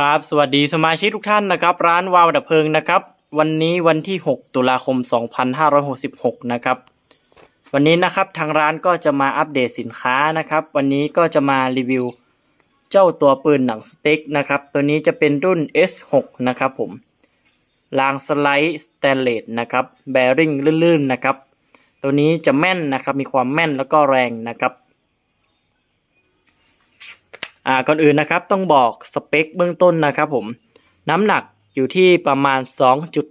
ครับสวัสดีสมาชิกทุกท่านนะครับ ร้านวาวดับเพลิงนะครับ วันนี้วันที่ 6 ตุลาคม 2566 นะครับ วันนี้นะครับทางร้านก็จะมาอัปเดตสินค้านะครับ วันนี้ก็จะมารีวิว เจ้าตัวปืนหนังสติ๊กนะครับ ตัวนี้จะเป็นรุ่น S6 นะครับผมรางสไลด์สแตนเลสนะครับแบริ่งลื่นๆนะครับ ตัวนี้จะแม่นนะครับมีความแม่นแล้วก็แรงนะครับ อ่าก่อนอื่นนะครับต้องบอกสเปคเบื้องต้นนะครับผมน้ำหนักอยู่ที่ประมาณ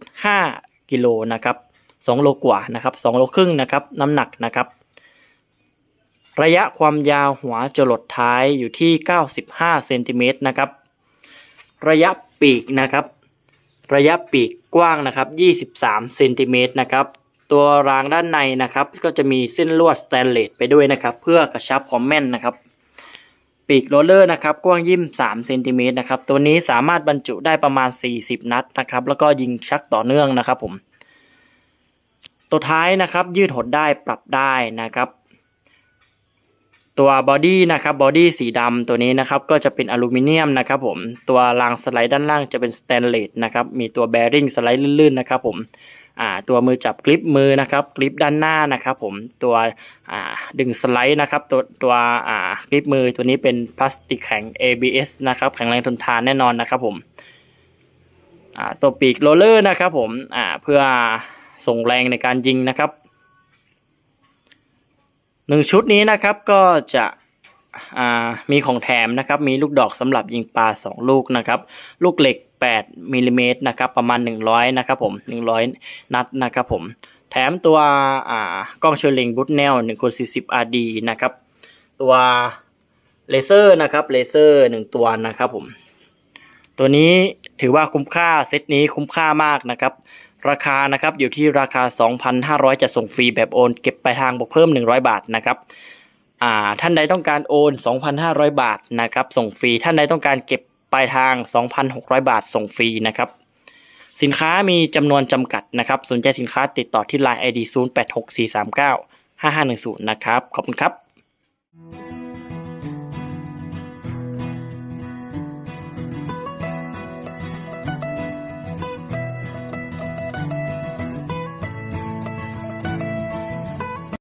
2.5 กิโลนะครับ2โลกว่านะครับ2โลครึ่งนะครับน้ำหนักนะครับ ระยะความยาวหัวจรดท้ายอยู่ที่ 95เซนติเมตรนะครับระยะปีกนะครับระยะปีกกว้างนะครับ 23เซนติเมตรนะครับตัวรางด้านในนะครับ ก็จะมีเส้นลวดสแตนเลสไปด้วยนะครับ เพื่อกระชับความแม่นนะครับ ปีกโรเลอร์นะครับกว้างยิ่ม3เซนติเมตรนะครับตัวนี้สามารถบรรจุได้ประมาณ 40 นัดนะครับแล้วก็ยิงชักต่อเนื่องนะครับผม ตัวท้ายนะครับยืดหดได้ปรับได้นะครับ ตัวบอดี้นะครับบอดี้สีดำตัวนี้นะครับก็จะเป็นอลูมิเนียมนะครับผมตัวรางสไลด์ด้านล่างจะเป็นสแตนเลสนะครับมีตัวแบริ่งสไลด์ลื่นๆนะครับผม ตัวมือจับกริปมือนะครับกริปด้านหน้านะครับผมตัวดึงสไลด์นะครับตัวตัวกริปมือตัวนี้เป็นพลาสติกแข็ง ABS นะครับแข็งแรงทนทานแน่นอนนะครับผมตัวปีกโรลเลอร์นะครับผมเพื่อส่งแรงในการยิงนะครับหนึ่งชุดนี้นะครับก็จะมีของแถมนะครับมีลูกดอกสำหรับยิงปลาสองลูกนะครับ ลูกเหล็ก 8มิลลิเมตรนะครับประมาณ 100นะครับผม100 นัดนะครับผมแถมตัวกล้องเชลลิงบูทแนล1คูณ40 RD นะครับตัวเลเซอร์นะครับเลเซอร์1ตัวนะครับผมตัวนี้ถือว่าคุ้มค่าเซตนี้คุ้มค่ามากนะครับราคานะครับอยู่ที่ราคา 2,500 จะส่งฟรีแบบโอน เก็บปลายทางบวกเพิ่ม 100 บาทนะครับท่านใดต้องการโอน 2,500 บาทนะครับส่งฟรีท่านใดต้องการเก็บ ปลายทาง 2,600 บาทส่งฟรีนะครับ สินค้ามีจำนวนจำกัดนะครับ สนใจสินค้าติดต่อที่ Line ID 0864395510 นะครับ ขอบคุณครับ